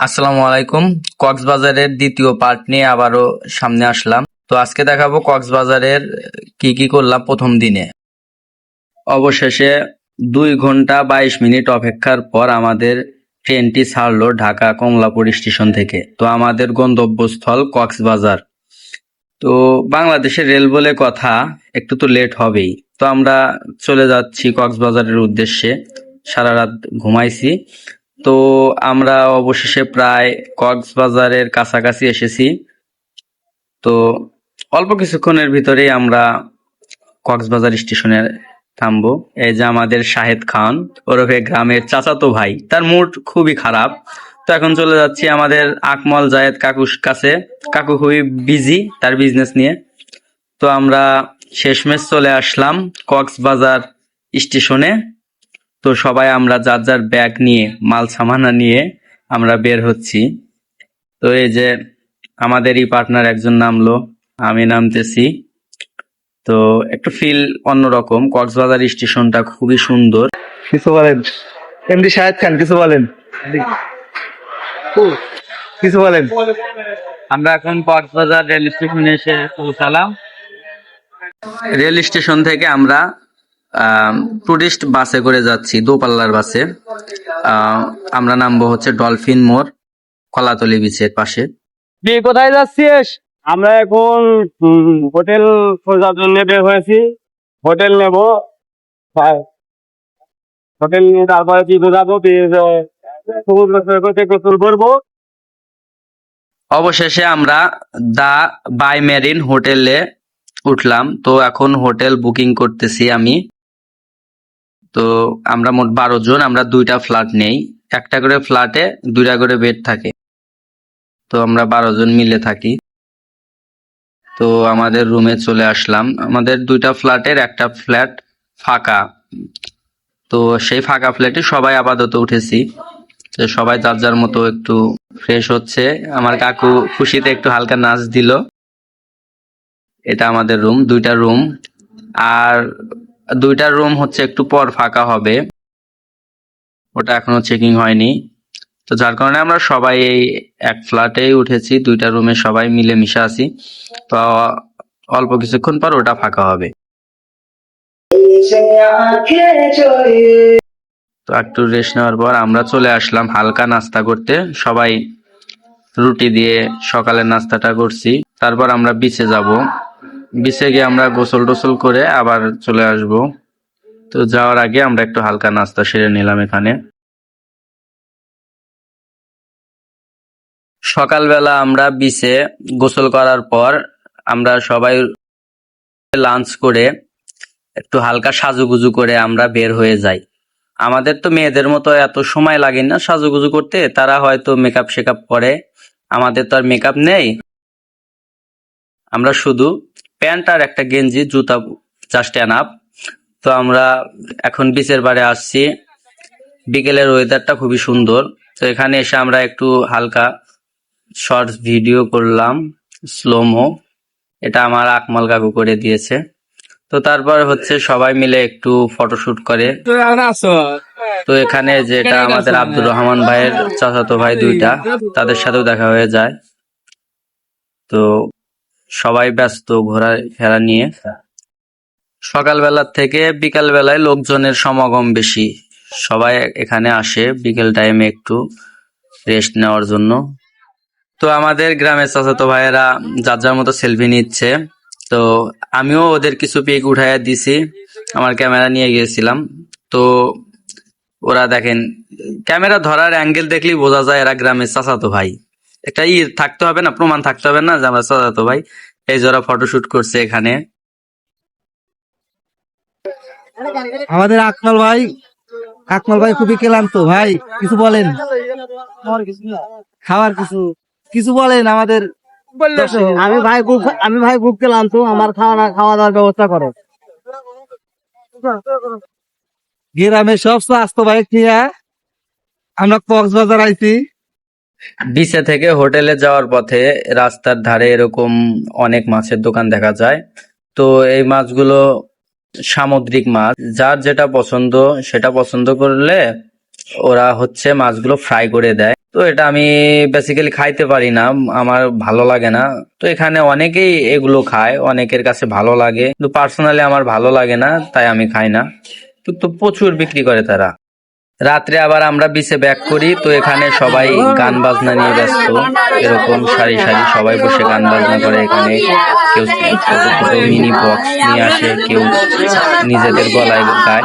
আসসালামু আলাইকুম। কক্সবাজারের দ্বিতীয় পার্ট নিয়ে আবারও সামনে আসলাম। তো আজকে দেখাবো কক্সবাজারের কি কি করলাম প্রথম দিনে। অবশেষে দুই ঘণ্টা বাইশ মিনিট অপেক্ষার পর আমাদের ট্রেনটি ছাড়লো ঢাকা কমলাপুর স্টেশন থেকে। তো আমাদের গন্তব্যস্থল কক্সবাজার। তো বাংলাদেশের রেল বলে কথা, একটু তো লেট হবেই। তো আমরা চলে যাচ্ছি কক্সবাজারের উদ্দেশ্যে। সারা রাত ঘুমাইছি। তো আমরা অবশেষে প্রায় কক্সবাজারের কাছাকাছি এসেছি। তো অল্প কিছুক্ষণের ভিতরেই আমরা কক্সবাজার স্টেশনে থামবো। এই যে আমাদের শাহেদ খান, ওরফে গ্রামের চাচাতো ভাই, তার মুড খুবই খারাপ। তো এখন চলে যাচ্ছি আমাদের আকমল জায়েদ কাকুর কাছে। কাকু খুবই বিজি তার বিজনেস নিয়ে। তো আমরা শেষমেশ চলে আসলাম কক্সবাজার স্টেশনে। তো সবাই আমরা যার যার ব্যাগ নিয়ে মাল সামানা নিয়ে আমরা বের হচ্ছি। তো এই যে আমাদেরই পার্টনার একজন নামলো আমি নামতেছি। তো একটু ফিল অন্যরকম কক্সবাজার স্টেশনটা খুবই সুন্দর। কিছু বলেন? এমডি শাহেদ খান কিছু বলেন? কিছু বলেন? আমরা এখন কক্সবাজার রেল স্টেশনে এসে পৌঁছালাম। রেল স্টেশন থেকে আমরা টুরিস্ট বাসে করে যাচ্ছি দোপাল্লার বাসে। আমরা নামবো হচ্ছে ডলফিন মোড় কলাতলি বিচের পাশে। কোথায় যাচ্ছিস? আমরা এখন হোটেল খোঁজার জন্য বের হয়েছি। হোটেল নেব। হ্যাঁ। হোটেল নিয়ে তারপরে কি বোঝাবো? গোসল করব। অবশেষে আমরা দা বাই মেরিন হোটেলে উঠলাম। তো এখন হোটেল বুকিং করতেছি আমি। তো আমরা মোট বারো জন, আমরা দুইটা ফ্ল্যাট নেই। একটা করে ফ্ল্যাটে দুইটা করে বেড থাকে। তো আমরা বারো জন মিলে থাকি। তো আমাদের রুমে চলে আসলাম। আমাদের দুইটা ফ্ল্যাটের একটা ফ্ল্যাট ফাঁকা। তো সেই ফাঁকা ফ্ল্যাটে সবাই আপাতত উঠেছি। তো সবাই যার যার মতো একটু ফ্রেশ হচ্ছে। আমার কাকু খুশিতে একটু হালকা নাচ দিল। এটা আমাদের রুম দুইটা রুম আর দুইটা রুম হচ্ছে একটু পর ফাঁকা হবে। ওটা এখনও চেকিং হয়নি। তো যার কারণে আমরা সবাই এই এক ফ্ল্যাটেই উঠেছি, দুইটা রুমে সবাই মিলে মিশে আছি। তো অল্প কিছুক্ষণ পর ওটা ফাঁকা হবে। তো একটু রেস্ট নেওয়ার পর আমরা চলে আসলাম হালকা নাস্তা করতে। সবাই রুটি দিয়ে সকালের নাস্তাটা করছি। তারপর আমরা বিচে যাব। বিচে গিয়ে আমরা গোসল টোসল করে আবার চলে আসব। তো যাওয়ার আগে আমরা একটু হালকা নাস্তা সেরে নিলাম এখানে। সকালবেলা আমরা বিচে গোসল করার পর আমরা সবাই লাঞ্চ করে একটু হালকা সাজুগুজু করে আমরা বের হয়ে যাই। আমাদের তো মেয়েদের মতো এত সময় লাগে না সাজুগুজু করতে, তারা হয়তো মেকআপ শেকআপ করে। আমাদের তো আর মেকআপ নেই। আমরা শুধু প্যান্ট আর একটা গেঞ্জি জুতা জাস্ট আপ তো আমরা এখন বিচের বারে আসছি। বিকেলের ওয়েদারটা খুবই সুন্দর। তো এখানে এসে আমরা একটু হালকা শর্টস ভিডিও করলাম স্লোমো এটা আমার আকমাল কাকু করে দিয়েছে। তো তারপর হচ্ছে সবাই মিলে একটু ফটোশুট করে। তো এখানে যেটা আমাদের আব্দুর রহমান ভাইয়ের চাচাতো ভাই দুইটা তাদের সাথেও দেখা হয়ে যায়। তো সবাই ব্যস্ত ঘোরা ফেরা নিয়ে। সকালবেলা থেকে বিকাল বেলায় লোকজনের সমাগম বেশি। সবাই এখানে আসে বিকেল টাইমে একটু রেস্ট নেওয়ার জন্য। তো আমাদের গ্রামের চাচাতো ভাইয়েরা যার যার মতো সেলফি নিচ্ছে। তো আমিও ওদের কিছু পিক উঠাইয়া দিছি। আমার ক্যামেরা নিয়ে গিয়েছিলাম। তো ওরা দেখেন ক্যামেরা ধরার অ্যাঙ্গেল দেখলেই বোঝা যায় এরা গ্রামের চাচাতো ভাই। একটা ই থাকতে হবে না প্রমাণ থাকতে হবে না যে আমরা ভাই। এই যারা ফটোশুট করছে এখানে। আমাদের আকমাল ভাই আকমাল ভাই খুবই ক্লান্ত ভাই কিছু বলেন। খাবার কিছু কিছু বলেন আমাদের আমি ভাই খুব আমি ভাই খুব ক্লান্ত আমার খাওয়া না খাওয়া দাওয়ার ব্যবস্থা করো। গ্রামের সব স্বাস্থ্য বাইক নিয়ে আমরা কক্সবাজার আইছি। বিচে থেকে হোটেলে যাওয়ার পথে রাস্তার ধারে এরকম অনেক মাছের দোকান দেখা যায়। তো এই মাছগুলো সামুদ্রিক মাছ। যার যেটা পছন্দ, সেটা পছন্দ করলে ওরা হচ্ছে মাছগুলো ফ্রাই করে দেয়। তো এটা আমি বেসিক্যালি খাইতে পারি না, আমার ভালো লাগে না। তো এখানে অনেকেই এগুলো খায়, অনেকের কাছে ভালো লাগে। কিন্তু পার্সোনালি আমার ভালো লাগে না, তাই আমি খাই না। কিন্তু প্রচুর বিক্রি করে তারা। রাত্রে আবার আমরা বিচে ব্যাক করি, তো এখানে সবাই গান বাজনা নিয়ে ব্যস্ত। এরকম সারি সারি সবাই বসে গান বাজনা করে, এখানে কেউ মিনি বক্স নিয়ে আসে, কেউ নিজেদের গলায় গায়।